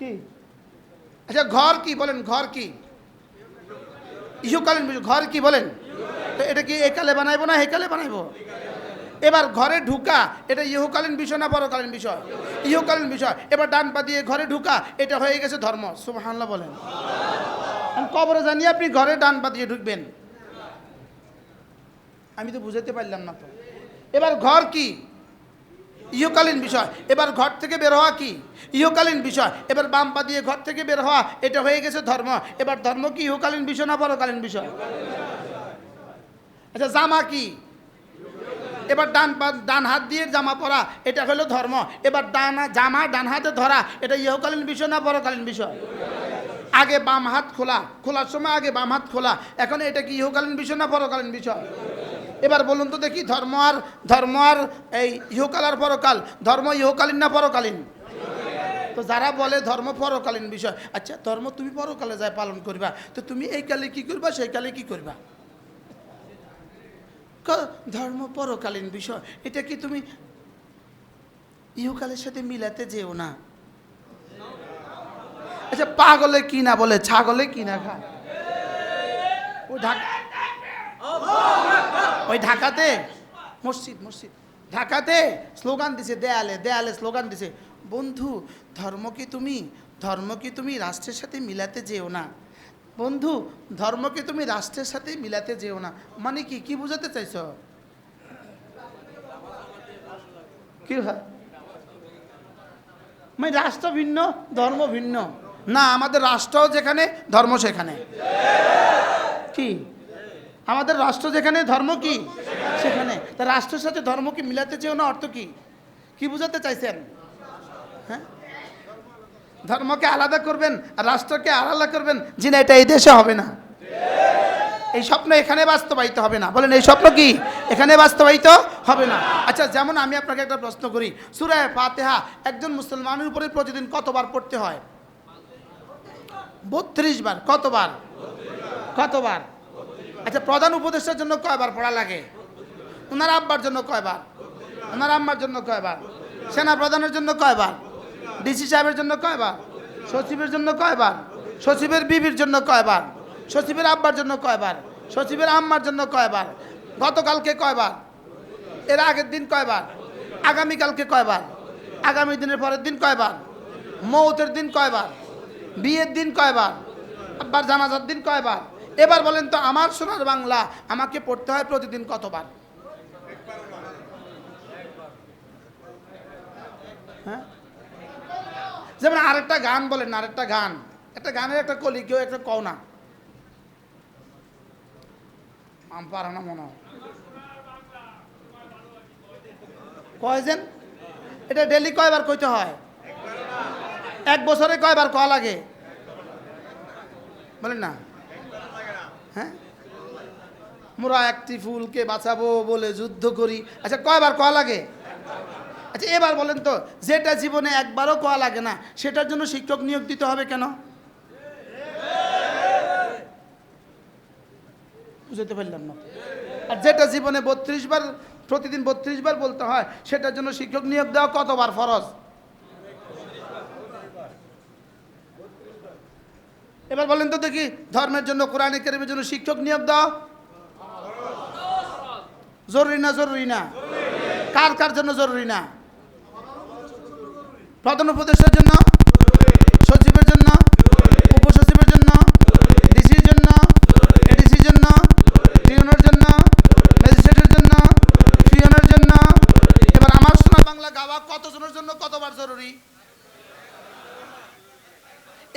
কি? আচ্ছা ঘর কি বলেন, ঘর কি? ইহুকালীন ঘর কি বলেন? তো এটা কি একালে বানাইবো না হেকালে বানাইবো? এবার ঘরে ঢুকা, এটা ইহুকালীন বিষয় না বড়কালীন বিষয়? ইহুকালীন বিষয়। এবার ডান পা দিয়ে ঘরে ঢুকা, এটা হয়ে গেছে ধর্ম। সুবহানাল্লাহ বলেন। কবরে জানি আপনি ঘরে ডান পা দিয়ে ঢুকবেন। আমি তো বুঝাতে পারলাম না তো। এবার ঘর কি? ইহকালীন বিষয়। এবার ঘর থেকে বের হওয়া কি? ইহকালীন বিষয়। এবার বাম পা দিয়ে ঘর থেকে বের হওয়া, এটা হয়ে গেছে ধর্ম। এবার ধর্ম কি? ইহকালীন বিষয় না পরকালীন বিষয়? আচ্ছা জামা কি? এবার ডান ডান হাত দিয়ে জামা পরা, এটা হলো ধর্ম। এবার ডান, জামা ডান হাতে ধরা, এটা ইহকালীন বিষয় না পরকালীন বিষয়? আগে বাম হাত খোলা। খোলার সময় আগে বাম হাত খোলা। এখন এটা কি ইহকালীন বিষয় না পরকালীন বিষয়? এবার বলুন তো দেখি ধর্ম আর ধর্ম আর এই ইহকাল আর পরকাল, ধর্ম ইহকালীন না পরকালীন? তো যারা বলে ধর্ম পরকালীন বিষয় আচ্ছা ধর্ম তুমি পরকালে যায় পালন করবা, তো তুমি এই কালে কি করবা, সেই কালে কি করবা? ধর্ম পরকালীন বিষয়, এটা কি তুমি ইহকালের সাথে মিলাতে যেও না? আচ্ছা পাগলে কি না বলে, ছাগলে কি না খায়? ও ঢাকা ওই ঢাকাতে, মসজিদ মসজিদ। ঢাকাতে স্লোগান দিছে, দেয়ালে দেয়ালে স্লোগান দিছে, বন্ধু, ধর্ম কি তুমি? ধর্ম কি তুমি রাষ্ট্রের সাথে মিলাতে যেও না? বন্ধু ধর্মকে তুমি রাষ্ট্রের সাথে মিলাতে যেও না? মানে কি কি বোঝাতে চাইছ? কি মানে রাষ্ট্র ভিন্ন, ধর্ম ভিন্ন। না, আমাদের রাষ্ট্র যেখানে, ধর্ম সেখানে। কি? আমাদের রাষ্ট্র যেখানে, ধর্ম কি? সেখানে। তা রাষ্ট্রের সাথে ধর্ম কি মিলাতে চেয়েও না অর্থ কি? কি বুঝাতে চাইছেন? হ্যাঁ? ধর্মকে আলাদা করবেন আর রাষ্ট্রকে আলাদা করবেন। জি না, এটা এই দেশে হবে না। এই স্বপ্ন এখানে বাস্তবায়িত হবে না। বলেন, এই স্বপ্ন কি? এখানে বাস্তবায়িত হবে না। আচ্ছা যেমন আমি আপনাকে একটা প্রশ্ন করি। সুরায় ফাতেহা, একজন মুসলমানের উপরে প্রতিদিন কতবার পড়তে হয়? বত্রিশ বার। কতবার? কতবার? আচ্ছা প্রধান উপদেষ্টার জন্য কয়বার পড়া লাগে? ওনার আব্বার জন্য কয়বার? ওনার আম্মার জন্য কয়বার? সেনা প্রধানের জন্য কয়বার? ডিসি সাহেবের জন্য কয়বার? সচিবের জন্য কয়বার? সচিবের বিবির জন্য কয়বার? সচিবের আব্বার জন্য কয়বার? সচিবের আম্মার জন্য কয়বার? গতকালকে কয়বার? এর আগের দিন কয়বার? আগামীকালকে কয়বার? আগামী দিনের পরের দিন কয়বার? মৌতের দিন কয়বার? বিয়ের দিন কয়বার? আব্বার জানাজার দিন কয়বার? এবার বলেন তো, আমার সোনার বাংলা আমাকে পড়তে হয় প্রতিদিন কতবার? হ্যাঁ? যেমন আরেকটা গান বলেন, আরেকটা গান। একটা গানের একটা কলি, কেউ একটা কও না। পারা না মনে হয়। এটা ডেলি কয়বার কইতে হয়? এক বছরে কয়বার কয়া লাগে? বলেন না। হ্যাঁ? মোরা একটি ফুলকে বাঁচাবো বলে যুদ্ধ করি। আচ্ছা কয়বার কয়া লাগে? আচ্ছা এবার বলেন তো, যেটা জীবনে একবারও কয়া লাগে না, সেটার জন্য শিক্ষক নিয়োগ দিতে হবে কেন? বুঝতে পারলাম না। আর যেটা জীবনে বত্রিশ বার, প্রতিদিন বত্রিশ বার বলতে হয়, সেটার জন্য শিক্ষক নিয়োগ দেওয়া কতবার ফরজ? এবার বলেন তো দেখি, ধর্মের জন্য কোরআনে কেরিমের জন্য শিক্ষক নিয়োগ দাও। জরুরি না জরুরি না? কার কার জন্য জরুরি না? প্রধান উপদেশের জন্য?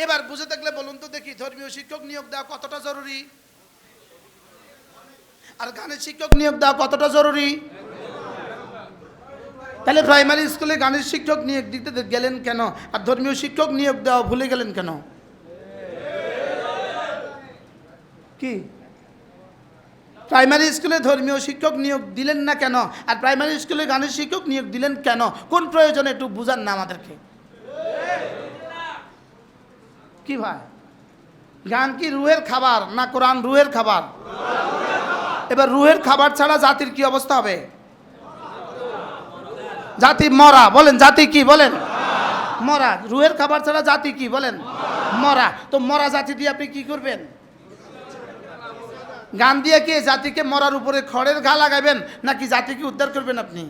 এবার বুঝে থাকলে বলুন তো দেখি, ধর্মীয় শিক্ষক নিয়োগ দেওয়া কতটা জরুরি? আর গানের শিক্ষক নিয়োগ দেওয়া কতটা জরুরি? তাহলে প্রাইমারি স্কুলে গানের শিক্ষক নিয়োগ দিতে গেলেন কেন? আর ধর্মীয় শিক্ষক নিয়োগ দেওয়া ভুলে গেলেন কেন? কি? প্রাইমারি স্কুলে ধর্মীয় শিক্ষক নিয়োগ দিলেন না কেন? আর প্রাইমারি স্কুলে গানের শিক্ষক নিয়োগ দিলেন কেন? কোন প্রয়োজনে একটু বুঝান না আমাদেরকে। কি ভাই? গান কি রুহের খাবার না কোরআন রুহের খাবার? এবার রুহের খাবার ছাড়া জাতির কি অবস্থা হবে? জাতি মরা, বলেন জাতি কি, বলেন? মরা, রুহের খাবার ছাড়া জাতি কি, বলেন? মরা, তো মরা জাতি দিয়ে আপনি কি করবেন? গান দিয়ে কি জাতিকে মরার উপরে খড়ের ঘা লাগাবেন, নাকি জাতিকে উদ্ধার করবেন আপনি?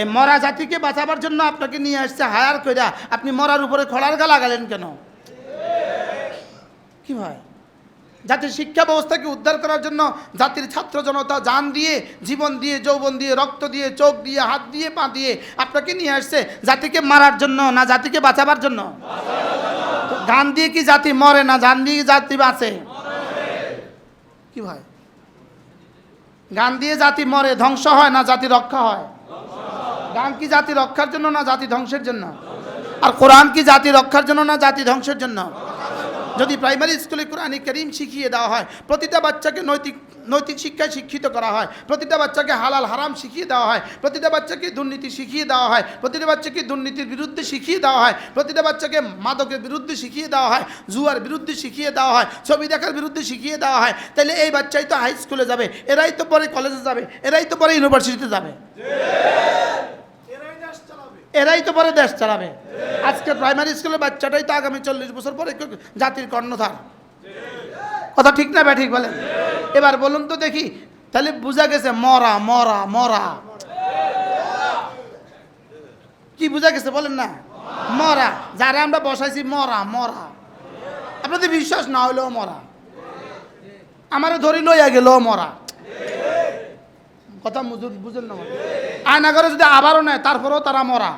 এই মরা জাতিকে বাঁচাবার জন্য আপনাকে নিয়ে আসছে হায়ার কইরা, আপনি মরার উপরে খড়ার গা লাগালেন কেন? কি ভাই জাতির শিক্ষা ব্যবস্থাকে উদ্ধার করার জন্য জাতির ছাত্র জনতা জান দিয়ে, জীবন দিয়ে, যৌবন দিয়ে, রক্ত দিয়ে, চোখ দিয়ে, হাত দিয়ে, পা দিয়ে আপনাকে নিয়ে আসছে জাতিকে মারার জন্য না জাতিকে বাঁচাবার জন্য? গান দিয়ে কি জাতি মরে না? গান দিয়ে জাতি বাঁচে? কি ভাই গান দিয়ে জাতি মরে ধ্বংস হয় না জাতি রক্ষা হয়? গান কি জাতি রক্ষার জন্য না জাতি ধ্বংসের জন্য? আর কোরআন কি জাতি রক্ষার জন্য না জাতি ধ্বংসের জন্য? যদি প্রাইমারি স্কুলে কোরআন করিম শিখিয়ে দেওয়া হয়, প্রতিটা বাচ্চাকে নৈতিক নৈতিক শিক্ষায় শিক্ষিত করা হয়, প্রতিটা বাচ্চাকে হালাল হারাম শিখিয়ে দেওয়া হয়, প্রতিটা বাচ্চাকে দুর্নীতি শিখিয়ে দেওয়া হয়, প্রতিটা বাচ্চাকে দুর্নীতির বিরুদ্ধে শিখিয়ে দেওয়া হয়, প্রতিটা বাচ্চাকে মাদকের বিরুদ্ধে শিখিয়ে দেওয়া হয়, জুয়ার বিরুদ্ধে শিখিয়ে দেওয়া হয়, ছবি দেখার বিরুদ্ধে শিখিয়ে দেওয়া হয় তাহলে এই বাচ্চাই তো হাই স্কুলে যাবে, এরাই তো পরে কলেজে যাবে, এরাই তো পরে ইউনিভার্সিটিতে যাবে। এরাই তো পরে দেশ চালাবে। আজকে প্রাইমারি স্কুলের বাচ্চাটাই তো আগামী চল্লিশ বছর পরে জাতির কর্ণধার। কথা ঠিক না ব্যাঠিক বলেন? এবার বলুন তো দেখি, তাহলে বোঝা গেছে মরা মরা মরা। কি বোঝা গেছে বলেন না? মরা। যারা আমরা বসাইছি মরা মরা। আপনাদের বিশ্বাস না হইলেও মরা। আমারে ধরি লইয়া গেল মরা। কথা বুঝুন বুঝেন না আয়নাগরে যদি আবারও নেয়, তারপরেও তারা মরা।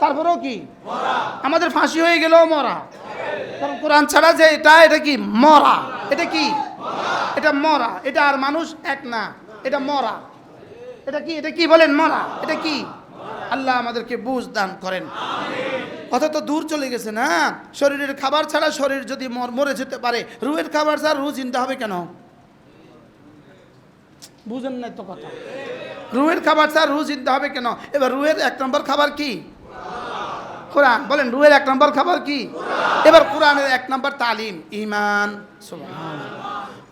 তারপরেও কি? আমাদের ফাঁসি হয়ে গেলেও মরা। কারণ কোরআন ছাড়া যে এটা এটা কি? মরা। এটা কি? এটা মরা। এটা আর মানুষ এক না। এটা মরা। এটা কি? এটা কি বলেন? মরা। এটা কি? আল্লাহ আমাদেরকে বুঝ দান করেন। কথা তো দূর চলে গেছে না? শরীরের খাবার ছাড়া শরীর যদি মর- যেতে পারে, রুহের খাবার ছাড়া রু চিন্তা হবে কেন? বুঝেন না তো কথা। রুহের খাবার স্যার রু চিন্তা হবে কেন? এবার রুহের এক নম্বর খাবার কি? কোরআন, বলেন, রুহের এক নম্বর খাবার কি? এবার কোরআনের এক নম্বর তালিম ইমান।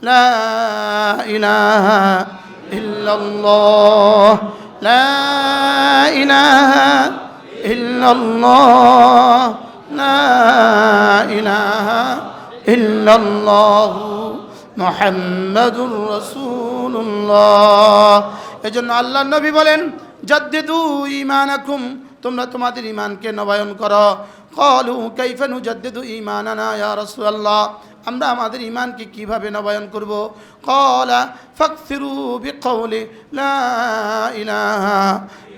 লা ইলাহা ইল্লাল্লাহ। ইল্লাল্লাহ। মুহাম্মাদুর রাসূলুল্লাহ। এজন্য আল্লাহ নবী বলেন, জাদ্দিদু ঈমানাকুম, তোমরা তোমাদের ঈমানকে নবায়ন করো। ক্বালু কাইফা নুজাদ্দিদু ঈমানানা, ইয়া রাসূলুল্লাহ। আমরা আমাদের ঈমানকে কীভাবে নবায়ন করব? ক্বালা ফাকসিরু বিকওলি লা ইলাহা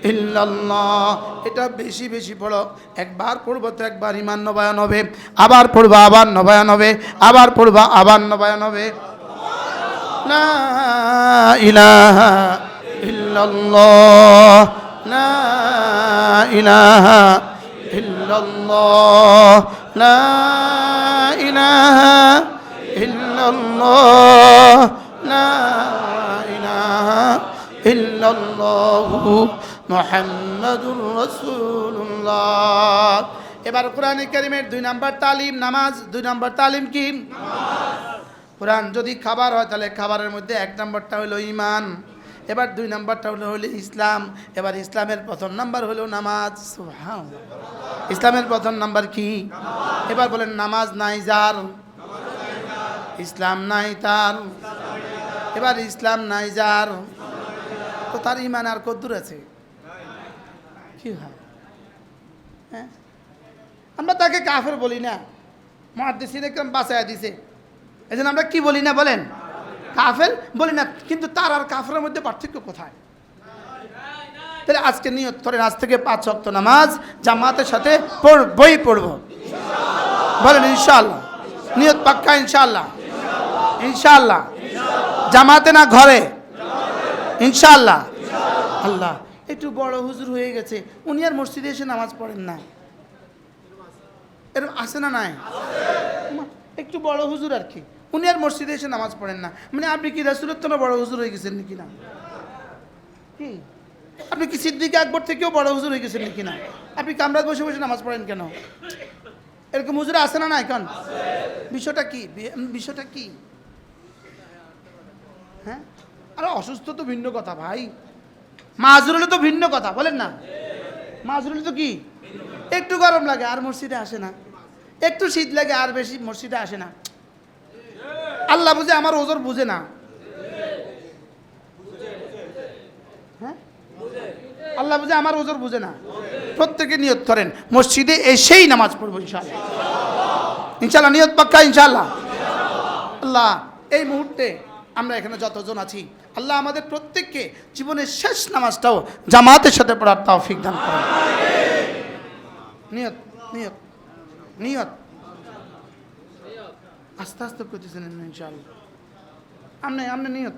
ইল্লাল্লাহ। এটা বেশি বেশি পড়ো। একবার পড়ব তো একবার ইমান নবায়ন হবে, আবার পড়বা, আবার নবায়ন হবে, আবার পড়বা, আবার নবায়ন হবে। না ইলাহা ইল্লাল্লাহ। না ইলাহা ইল্লাল্লাহ। না ইলাহা ইল্লাল্লাহ। না ইলাহা إلا الله محمد رسول الله এবার কোরআন কারিমের দুই নাম্বার তালিম নামাজ দুই নাম্বার তালিম কি কোরআন যদি খাবার হয় তাহলে খাবারের মধ্যে এক নম্বরটা হলো ইমান এবার দুই নম্বরটা হলো হলো ইসলাম এবার ইসলামের প্রথম নাম্বার হলো নামাজ সুবহানাল্লাহ। ইসলামের প্রথম নাম্বার কি এবার বলেন নামাজ নাই যার ইসলাম নাই তার এবার ইসলাম নাই যার তো তার ইমান আর কদ্দুর আছে? কি হয়? হ্যাঁ? আমরা তাকে কাফের বলি না। মহাদিসিন একদম বাঁচায় দিছে। এই জন্য আমরা কি বলি না বলেন? কাফের বলি না, কিন্তু তার আর কাফের মধ্যে পার্থক্য কোথায়? তাহলে আজকে নিয়ত করেন, আজ থেকে পাঁচ শক্ত নামাজ, জামাতের সাথে পড়বই পড়ব। বলেন ইনশাল্লাহ নিয়ত পাক্কা ইনশাল্লাহ ইনশাল্লাহ জামাতে না ঘরে? ইনশাল্লাহ আল্লাহ। একটু বড় হুজুর হয়ে গেছে। উনি আর মসজিদে এসে নামাজ পড়েন না। এরকম আছে না নাই? একটু বড় হুজুর আর কি। উনি আর মসজিদে এসে নামাজ পড়েন না। মানে আপনি কি রাসুলের তো বড় হুজুর হয়ে গেছেন নাকি না? কি? আপনি কি সিদ্দিক আকবর থেকেও বড় হুজুর হয়ে গেছেন নাকি না? আপনি কামরাত বসে বসে নামাজ পড়েন কেন? এরকম হুজুর আছে না না এখন? বিষয়টা কি? বিষয়টা কি? হ্যাঁ? আরে অসুস্থ তো ভিন্ন কথা ভাই। মাজুর হলে তো ভিন্ন কথা, বলেন না? মাজুর তো কি? একটু গরম লাগে, আর মসজিদে আসে না। একটু শীত লাগে, আর বেশি মসজিদে আসে না। আল্লাহ বুঝে, আমার ওজোর বুঝে না। হ্যাঁ? আল্লাহ বুঝে, আমার ওজোর বুঝে না। প্রত্যেকে নিয়ত করেন, মসজিদে এসেই নামাজ পড়ব ইনশাল্লাহ ইনশাল্লাহ নিয়ত পাক্কা ইনশাল্লাহ আল্লাহ, এই মুহূর্তে আমরা এখানে যতজন আছি আল্লাহ আমাদের প্রত্যেককে জীবনের শেষ নামাজটাও জামাতের সাথে পড়ার তৌফিক দান করেন। নিয়ত নিয়ত নিয়ত। আস্তে আস্তে করতেছেন ইনশাআল্লাহ। আমনে আমনে নিয়ত।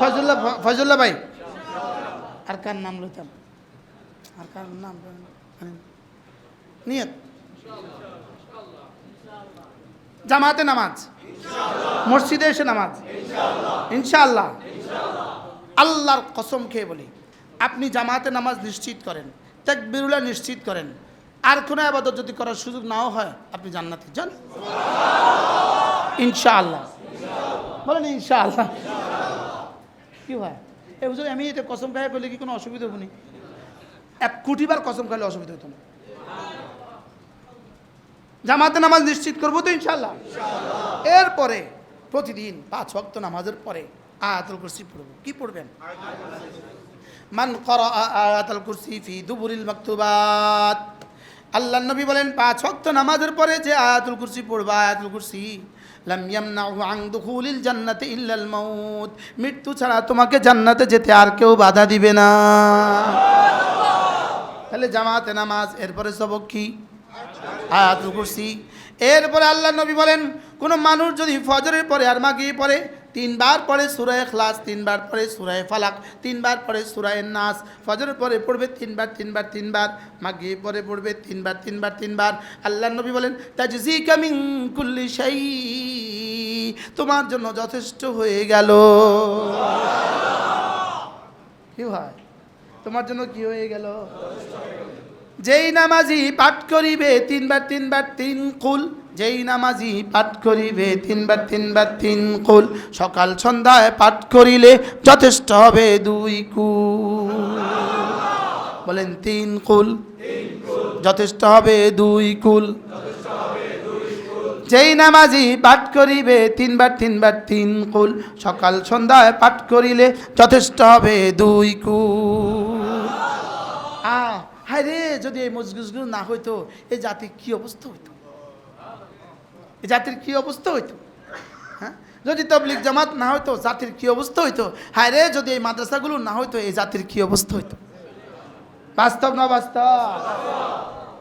ফজলুল্লাহ ফজলুল্লাহ ভাই। আর কার নাম লইতাম আর কার নাম নিয়ত। জামাতে নামাজ। মসজিদে এসে নামাজ। ইনশাআল্লাহ। আল্লাহর কসম খেয়ে বলি, আপনি জামাতে নামাজ নিশ্চিত করেন, তাকবিরুল্লাহ নিশ্চিত করেন, আর কোনো আবাদত যদি করার সুযোগ নাও হয়, আপনি জান্নাতে যান। ইনশাআল্লাহ। বলেন ইনশাআল্লাহ। কি হয় এ বুঝলি আমি এটা কসম খাই করলে কি কোনো অসুবিধা হবনি এক কোটিবার কসম খাইলে অসুবিধা হতো না। জামাতে নামাজ নিশ্চিত করব তো ইনশাল্লাহ এরপরে প্রতিদিন পাঁচ ওয়াক্ত নামাজের পরে আয়াতুল কুরসি পড়ব। কি পড়বেন? মান কর আয়াতুল কুরসি ফি দুবুরিল মাকতুবাত। আল্লাহ নবী বলেন, পাঁচ ওয়াক্ত নামাজের পরে যে আয়াতুল কুরসি পড়বা, আয়াতুল কুরসি, লাম ইয়ামনাহু আন দুখুলিল জান্নাতি ইল্লাল মাউত। মৃত্যু ছাড়া তোমাকে জান্নাতে যেতে আর কেউ বাধা দিবে না। তাহলে জামাতে নামাজ, এরপরে সবক কি? আয়াতুল কুরসি। এরপরে আল্লাহ নবী বলেন, কোন মানুষ যদি ফজরের পরে আর মাগিয়ে পড়ে তিনবার পরে সুরায় খ্লাস তিনবার পরে সুরায় ফালাক, তিনবার পরে সুরায় নাস, ফজরের পরে পড়বে তিনবার তিনবার তিনবার মাগিয়ে পরে পড়বে তিনবার তিনবার তিনবার। আল্লাহ নবী বলেন তাজজি কামিং কুল্লি শাই, তোমার জন্য যথেষ্ট হয়ে গেল। কি হয় তোমার জন্য কি হয়ে গেল? যেই নামাজি পাঠ করিবে, তিনবার তিনবার, তিন কুল। যেই নামাজি পাঠ করিবে, তিনবার তিনবার, তিন কুল। সকাল, সন্ধ্যায় পাঠ করিলে যথেষ্ট হবে দুই কুল। বলেন, তিন কুল। যথেষ্ট হবে দুই কুল। যেই নামাজি পাঠ করিবে, তিনবার তিনবার, তিন কুল। সকাল, সন্ধ্যায় পাঠ করিলে যথেষ্ট হবে দুই কুল। আ হায় রে যদি এই মজগুজগুলো না হইতো, এই জাতির কি অবস্থা হইতো? এই জাতির কি অবস্থা হইতো? হ্যাঁ? যদি তবলিক জামাত না হইতো, জাতির কি অবস্থা হইতো? হায় রে যদি এই মাদ্রাসাগুলো না হইতো, এই জাতির কি অবস্থা হইতো? বাস্তব না বাস্তব?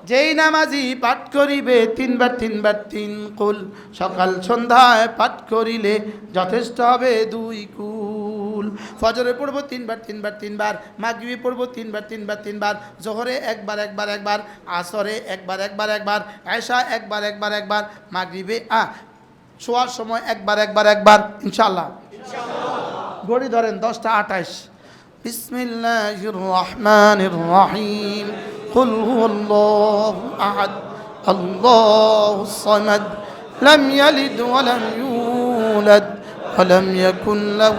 যেই নামাজি পাঠ করিবে, তিনবার তিনবার, তিন কুল। সকাল সন্ধ্যায় পাঠ করিলে যথেষ্ট হবে দুই কুল। ফজরে পড়বো তিনবার তিনবার তিনবার মাগরিবে পড়বো তিনবার তিনবার তিনবার জোহরে একবার একবার একবার আসরে একবার একবার একবার আয়সা একবার একবার একবার মাগরিবে আ শোয়ার সময় একবার একবার একবার ইনশাল্লাহ ঘড়ি ধরেন দশটা আঠাশ بسم الله الرحمن الرحيم قل هو الله أحد الله الصمد لم يلد ولم يولد ولم يكن له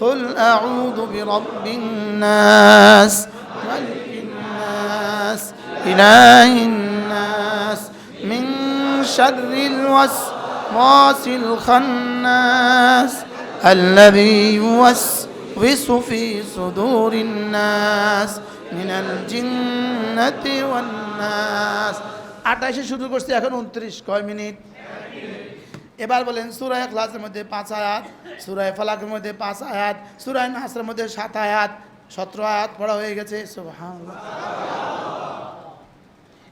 قل أعوذ برب الناس ملك الناس إله الناس من شر الوسواس الخناس الذي يوسوس في صدور الناس من الجنة والناس আঠাশে শুরু করছি এখন উনত্রিশ কয় মিনিট এবার বলেন সুরায় ক্লাসের মধ্যে পাঁচ আয়াত সুরায় ফালাকের মধ্যে পাঁচ আয়াত সুরায় নাসের মধ্যে সাত আয়াত, সতেরো আয়াত পড়া হয়ে গেছে।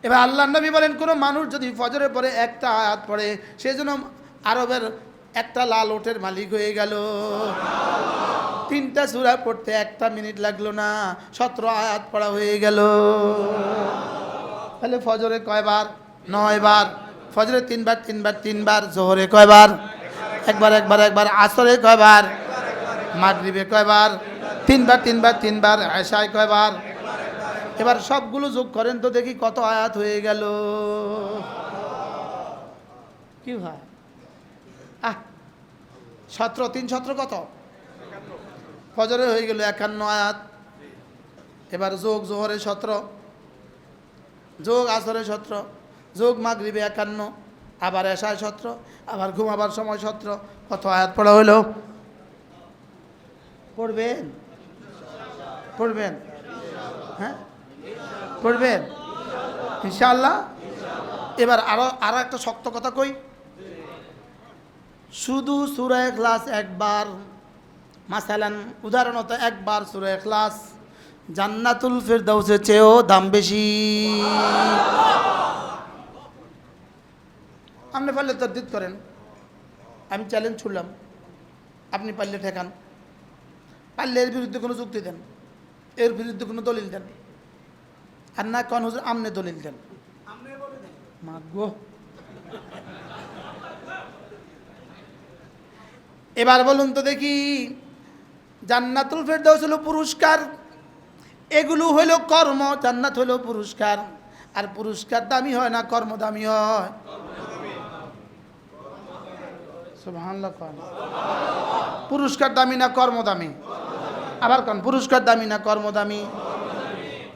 এবার আল্লাহ নবী বলেন, কোনো মানুষ যদি ফজরের পরে একটা আয়াত পড়ে, সে যেন আরবের একটা লাল ওটের মালিক হয়ে গেল। তিনটা সুরা পড়তে একটা মিনিট লাগল না, সতেরো আয়াত পড়া হয়ে গেল। তাহলে ফজরে কয়বার? নয় বার ফজরে তিনবার তিনবার তিনবার, জোহরে কয়বার? একবার একবার একবার, আসরে কয়বার? মাগরিবে কয়বার? তিনবার তিনবার তিনবার আশায় কয়বার? এবার সবগুলো যোগ করেন তো দেখি কত আয়াত হয়ে গেল। কি হয় আহ, সতেরো, তিন সতেরো কত? ফজরে হয়ে গেল একান্ন আয়াত। এবার যোগ, জোহরে সতেরো। যোগ, আসরে সতেরো। যোগ মাগরিবে একান্ন, আবার এসায় সত্র, আবার ঘুমাবার সময় সত্র। কত আয়াত পড়া হইল? পড়বেন? পড়বেন? হ্যাঁ? পড়বেন? ইনশাআল্লাহ? এবার আরও আরও একটা শক্ত কথা কই। শুধু সুরায় ক্লাস একবার, মাসালান উদাহরণত একবার সুরায় ক্লাস জান্নাতুল ফেরদাউসের চেয়েও দাম বেশি। আপনি পারলে তদ্দিত করেন। আমি চ্যালেঞ্জ ছুড়লাম আপনি পারলে ঠেকান। পারলে এর বিরুদ্ধে কোনো যুক্তি দেন। এর বিরুদ্ধে কোনো দলিল দেন। আর না কন হুজুর আমনে দলিল দেন। মাগো। এবার বলুন তো দেখি জান্নাতুল ফেরদাউস হলো পুরস্কার। এগুলো হলো কর্ম জান্নাত হলো পুরস্কার। আর পুরস্কার দামি হয় না কর্ম দামি হয় সুবহানাল্লাহ কন পুরস্কার দামি না কর্ম দামি আবার কন, পুরস্কার দামি না কর্ম দামি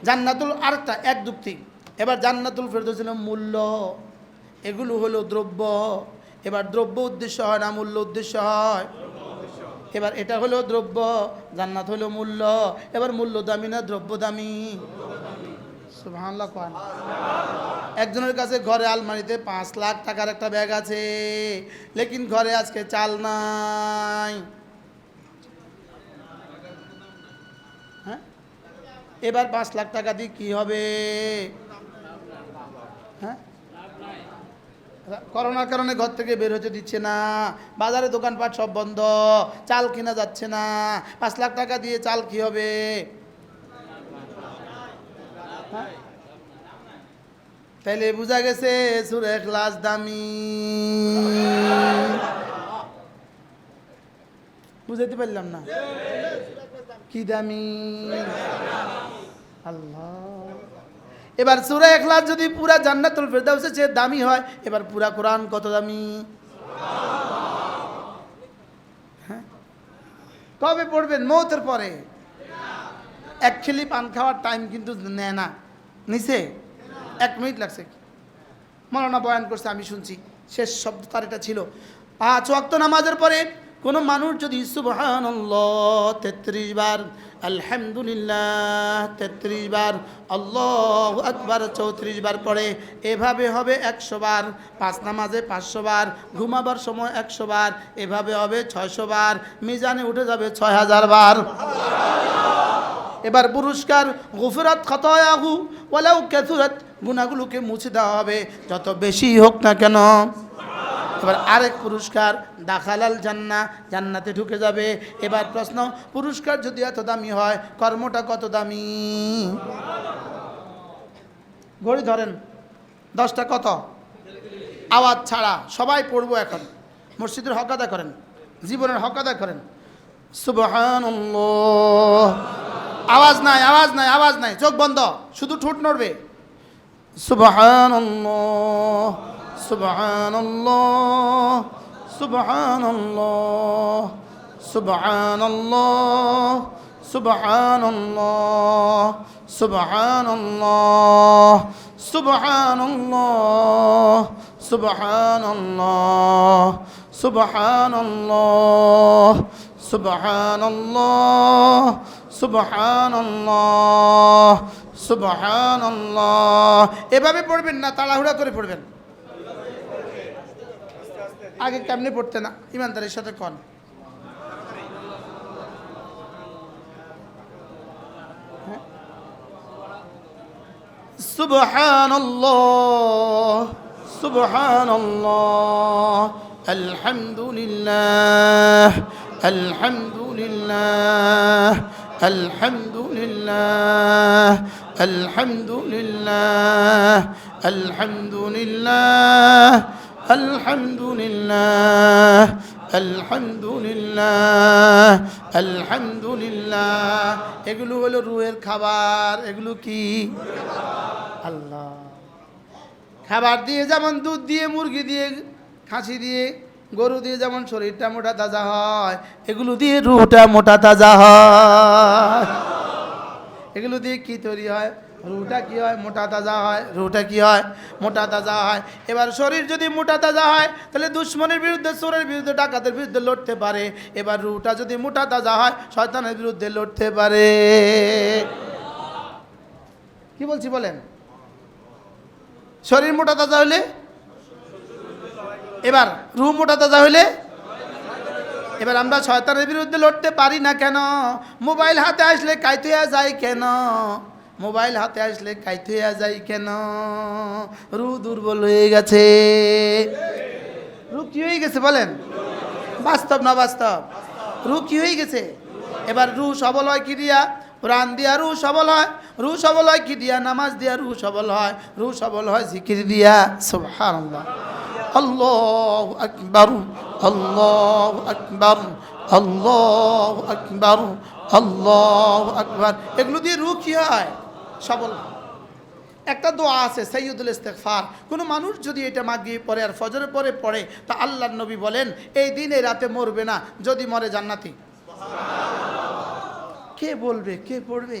জান্নাতুল আরেকটা এক যুক্তি। এবার জান্নাতুল ফেরদৌস হলো মূল্য। এগুলো হলো দ্রব্য। এবার দ্রব্য উদ্দেশ্য হয় না, মূল্য উদ্দেশ্য হয়। এবার এটা হলো দ্রব্য, জান্নাত হলো মূল্য। এবার মূল্য দামি না দ্রব্য দামি? একজনের কাছে ঘরে আলমারিতে পাঁচ লাখ টাকার একটা ব্যাগ আছে, লেকিন ঘরে আজকে চাল নাই। হ্যাঁ? এবার পাঁচ লাখ টাকা দিয়ে কি হবে? হ্যাঁ? করোনার কারণে ঘর থেকে বের হতে দিচ্ছে না, বাজারে দোকানপাট সব বন্ধ, চাল কিনা যাচ্ছে না, পাঁচ লাখ টাকা দিয়ে চাল কি হবে? তাইলে বোঝা গেছে সুরে ক্লাস দামি। বুঝাইতে পারলাম না? কি দামি? আল্লাহ। এবার সুরা এখলাস যদি পুরা জান্নাতুল ফেরদাউসের চেয়ে দামি হয়, এবার পুরা কোরআন কত দামি? হ্যাঁ? কবে পড়বেন? মৌতের পরে। খিলি পান খাওয়ার টাইম কিন্তু নেয় না। নিচে এক মিনিট লাগছে। মৌলানা বয়ান করছে, আমি শুনছি। শেষ শব্দ তার এটা ছিল। পাঁচ ওয়াক্ত নামাজের পরে কোনো মানুষ যদি সুবহান তেত্রিশ বার, আলহামদুলিল্লাহ তেত্রিশ বার, আল্লাহ আকবার চৌত্রিশ বার পড়ে, এভাবে হবে একশো বার। পাঁচ নামাজে পাঁচশো বার, ঘুমাবার সময় একশো বার, এভাবে হবে ছয়শো বার, মিজানে উঠে যাবে ছয় হাজার বার। এবার পুরস্কার গুফরাত খতয়াহু, ওয়ালাউ কেথুরাত গুণাগুলোকে মুছে দেওয়া হবে। যত বেশি হোক না কেন। এবার আরেক পুরস্কার, দাখালাল জান্না, জান্নাতে ঢুকে যাবে। এবার প্রশ্ন, পুরস্কার যদি এত দামি হয়, কর্মটা কত দামি? ঘড়ি ধরেন, দশটা কত? আওয়াজ ছাড়া, সবাই পড়ব এখন। মসজিদের হক আদায় করেন, জীবনের হক আদায় করেন। সুবহান আওয়াজ নাই আওয়াজ নাই আওয়াজ নাই চোখ বন্ধ শুধু ঠোঁট নড়বে সুবহানাল্লাহ সুবহানাল্লাহ সুবহানাল্লাহ সুবহানাল্লাহ সুবহানাল্লাহ সুবহানাল্লাহ সুবহানাল্লাহ সুবহানাল্লাহ সুবহানাল্লাহ সুবহানাল্লাহ الله سبحان الله سبحان الله سبحان الله سبحان الله سبحان الله সুবহান এভাবে পড়বেন না তাড়াহুড়া করে পড়বেন আগে কেমনি পড়তে না ইমানদারের সাথে কন سبحان الله سبحان الله الحمد لله الحمد لله الحمد لله الحمد لله الحمد لله الحمد لله الحمد لله الحمد لله এগুলো হলো রুহের খাবার এগুলো কি আল্লাহ খাবার দিয়ে যেমন দুধ দিয়ে মুরগি দিয়ে খাসি দিয়ে গরু দিয়ে যেমন শরীরটা মোটা তাজা হয়, এগুলো দিয়ে রুটা মোটা তাজা হয়। এগুলো দিয়ে কি তৈরি হয়? রুটা কি হয়? মোটা তাজা হয়। রুটা কি হয়? মোটা তাজা হয়। এবার শরীর যদি মোটা তাজা হয়, তাহলে দুশ্মনের বিরুদ্ধে, চোরের বিরুদ্ধে, ডাকাতের বিরুদ্ধে লড়তে পারে। এবার রুটা যদি মোটা তাজা হয়, শয়তানের বিরুদ্ধে লড়তে পারে। কি বলছি বলেন? শরীর মোটা তাজা হলে এবার রু মোটা তাজা হইলে? এবার আমরা শয়তানের বিরুদ্ধে লড়তে পারি না কেন? মোবাইল হাতে আসলে কাইতুয়া যায় কেন? মোবাইল হাতে আসলে কাইতুয়া যায় কেন? রু দুর্বল হয়ে গেছে। রু কি হয়ে গেছে বলেন? বাস্তব না বাস্তব? রু কি হয়ে গেছে? এবার রু সবল হয় কি দিয়া? প্রাণ দিয়া রু সবল হয়। রু সবল হয় কি দিয়া? নামাজ দিয়া রু সবল হয়। রু সবল হয় জিকির দিয়া। আল্লাহ আকবর। আল্লাহ আকবর। আল্লাহ আকবর। আল্লাহ আকবর। এগুলো দিয়ে রু কি হয়? সবল হয়। একটা দোয়া আছে সৈয়দুল ইস্তেকফার কোনো মানুষ যদি এটা মাগিয়ে পড়ে আর ফজরের পরে পড়ে তা আল্লাহ নবী বলেন এই দিনে রাতে মরবে না যদি মরে জান্নাতি। কে বলবে? কে পড়বে?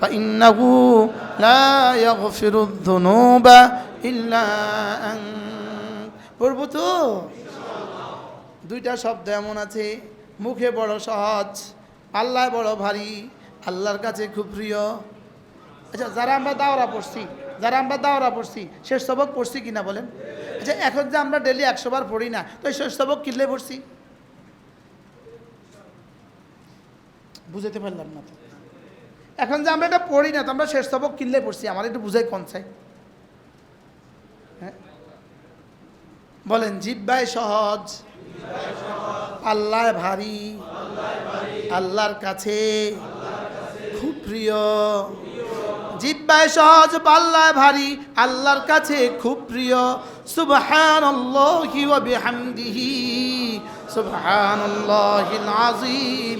فإنه لا يغفر الذنوب إلا أنت পড়ব তো দুইটা শব্দ এমন আছে মুখে বড় সহজ আল্লাহ বড় ভারী আল্লাহর কাছে খুব প্রিয় আচ্ছা যারা আমরা দাওরা পড়ছি যারা আমরা দাওরা পড়ছি শেষ সবক পড়ছি কিনা বলেন আচ্ছা এখন যে আমরা ডেলি একশো বার পড়ি না তো এই শেষ সবক কিনলে পড়ছি বুঝাতে পারলাম না তো এখন যে আমরা এটা পড়ি না, তো আমরা শেষ সবক কিনলে পড়ছি আমার একটু বুঝাই কোন চাই। হ্যাঁ? বলেন, জিব্বায় সহজ আল্লাহ ভারী, আল্লাহর কাছে খুব প্রিয়। জিব্বায় সহজ, পাল্লায় ভারী, আল্লাহর কাছে খুব প্রিয়। সুবহানাল্লাহি ওয়া বিহামদিহি, সুবহানাল্লাহিল আযীম।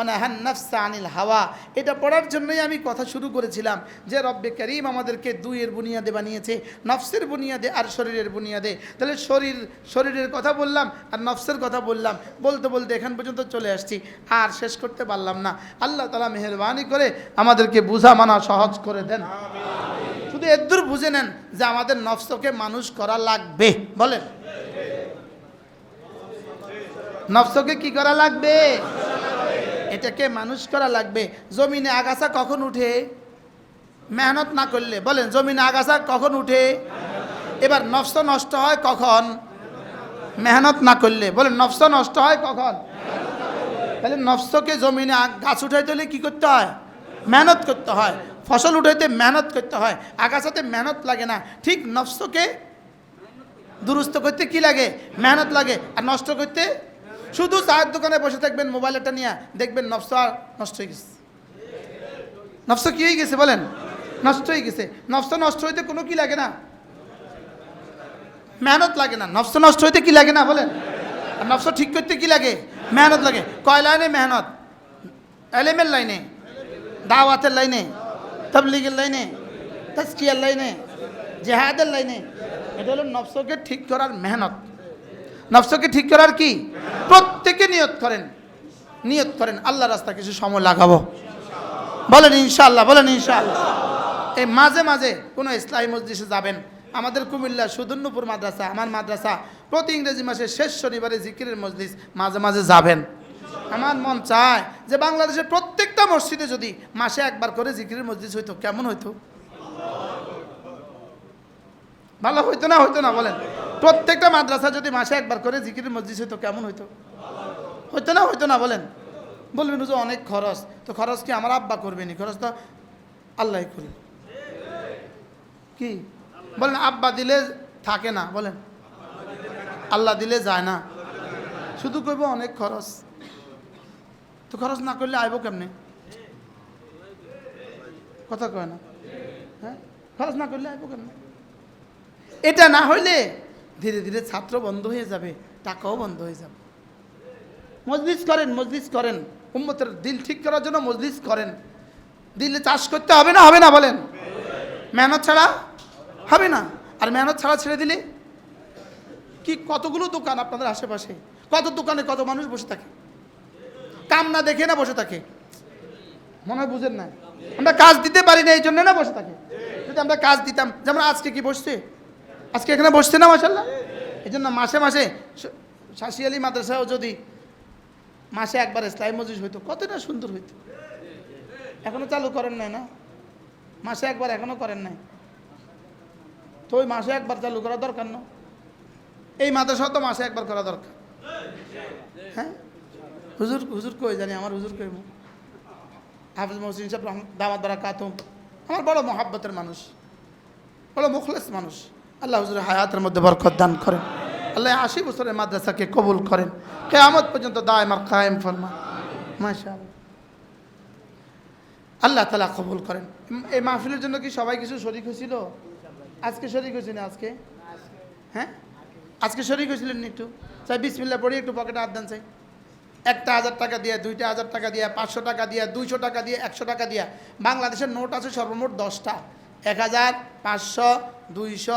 অনাহান নফসা আনিল হাওয়া। এটা পড়ার জন্যই আমি কথা শুরু করেছিলাম যে রব্বে করিম আমাদেরকে দুইয়ের বুনিয়াদে বানিয়েছে নফসের বুনিয়াদে আর শরীরের বুনিয়াদে। তাহলে শরীর শরীরের কথা বললাম আর নফসের কথা বললাম। বলতে বলতে এখান পর্যন্ত চলে আসছি। আর শেষ করতে পারলাম না। আল্লাহ তালা মেহরবানি করে আমাদেরকে বুঝা মানা সহজ করে দেন। শুধু এদূর বুঝে নেন যে আমাদের নফসকে মানুষ করা লাগবে। বলেন। নফসকে কি করা লাগবে? এটাকে মানুষ করা লাগবে। জমিনে আগাছা কখন উঠে? মেহনত না করলে। বলেন, জমিনে আগাছা কখন উঠে? এবার নফস নষ্ট হয় কখন? মেহনত না করলে। বলেন, নফস নষ্ট হয় কখন? তাহলে নফসকে জমিনে গাছ উঠাইতে হলে কী করতে হয়? মেহনত করতে হয়। ফসল উঠাইতে মেহনত করতে হয়। আগাছাতে মেহনত লাগে না। ঠিক নফসকে দুরুস্ত করতে কি লাগে? মেহনত লাগে। আর নষ্ট করতে শুধু চায়ের দোকানে বসে থাকবেন মোবাইলটা নিয়ে দেখবেন নফস আর নষ্ট হয়ে গেছে। নফস কি হয়ে গেছে বলেন? নষ্ট হয়ে গেছে। নফস নষ্ট হইতে কোনো কি লাগে না? মেহনত লাগে না। নফস নষ্ট হইতে কি লাগে না বলেন? আর নফস ঠিক করতে কি লাগে? মেহনত লাগে। কয় লাইনে মেহনত? এলেমের লাইনে? দাওয়াতের লাইনে? তবলিগের লাইনে? তাস্কিয়ার লাইনে? জেহাদের লাইনে? এটা হলো নফসকে ঠিক করার মেহনত। নফসকে ঠিক করার কি? প্রত্যেকে নিয়ত করেন। নিয়ত করেন আল্লাহ রাস্তা কিছু সময় লাগাবো। বলেন, ইনশাআল্লাহ বলেন, ইনশাআল্লাহ। এই মাঝে মাঝে কোনো ইসলামী মসজিদে যাবেন। আমাদের কুমিল্লা সুদর্ণপুর মাদ্রাসা, আমার মাদ্রাসা, প্রতি ইংরেজি মাসের শেষ শনিবারে জিকিরের মসজিদ মাঝে মাঝে যাবেন। আমার মন চায় যে বাংলাদেশের প্রত্যেকটা মসজিদে যদি মাসে একবার করে জিকিরের মসজিদ হইতো, কেমন হইতো? ভালো হইতো না হইতো না, বলেন। প্রত্যেকটা মাদ্রাসা যদি মাসে একবার করে জিকিরের মসজিদ হইতো, কেমন হইতো? হইতো না হইতো না, বলেন। বলবেন যে অনেক খরচ। তো খরচ কি আমার আব্বা করবেনি খরচ তো আল্লাহ করবে কি? বলেন, আব্বা দিলে থাকে না। বলেন, আল্লাহ দিলে যায় না। শুধু কইব, অনেক খরচ। তো খরচ না করলে আইব কেমনে? কথা কয় না? হ্যাঁ? খরচ না করলে আইব কেমনে? এটা না হইলে ধীরে ধীরে ছাত্র বন্ধ হয়ে যাবে, টাকাও বন্ধ হয়ে যাবে। মজলিস করেন মজলিস করেন। উম্মতের দিল ঠিক করার জন্য মজলিস করেন। দিলে চাষ করতে হবে না হবে না বলেন? মেহনত ছাড়া হবে না। আর মেহনত ছাড়া ছেড়ে দিলে কি কতগুলো দোকান আপনাদের আশেপাশে? কত দোকানে কত মানুষ বসে থাকে? কাম না দেখে না বসে থাকে? মনে হয় বুঝেন না আমরা কাজ দিতে পারি না, এই জন্য না বসে থাকে? যদি আমরা কাজ দিতাম, যেমন আজকে কি বসছে? আজকে এখানে বসছে না মাসাল্লাহ এই জন্য মাসে মাসে শাসি আলী মাদ্রাসাও যদি মাসে একবার ইসলাম মজুজ হইতো কত না সুন্দর হইতো। এখনও চালু করেন নাই না? মাসে একবার এখনও করেন নাই? তো ওই মাসে একবার চালু করা দরকার না? এই মাদ্রাসাও তো মাসে একবার করা দরকার। হ্যাঁ? হুজুর হুজুর কই জানি, আমার হুজুর কই হাফিজ মহসিন সাহেব দামাত কাতুম আমার বড় মহাব্বতের মানুষ, বড় মুখলেস মানুষ। আল্লাহ হুজুর হায়াতের মধ্যে বরকত দান করেন। আল্লাহ আশি বছরের মাদ্রাসাকে কবুল করেন। কেয়ামত পর্যন্ত দায় আর কায়েম ফরমা মাশা আল্লাহ তালা কবুল করেন। এই মাহফিলের জন্য কি সবাই কিছু শরিক হয়েছিল? আজকে শরিক হয়েছিল আজকে? হ্যাঁ? আজকে শরিক হয়েছিলেন একটু? চাই বিসমিল্লা পড়ি, একটু পকেটে হাত দেন চাই। একটা হাজার টাকা দিয়ে, দুইটা হাজার টাকা দিয়ে, পাঁচশো টাকা দিয়ে, দুইশো টাকা দিয়ে, একশো টাকা দিয়ে। বাংলাদেশের নোট আছে সর্বমোট দশটা। এক হাজার পাঁচশো, দুইশো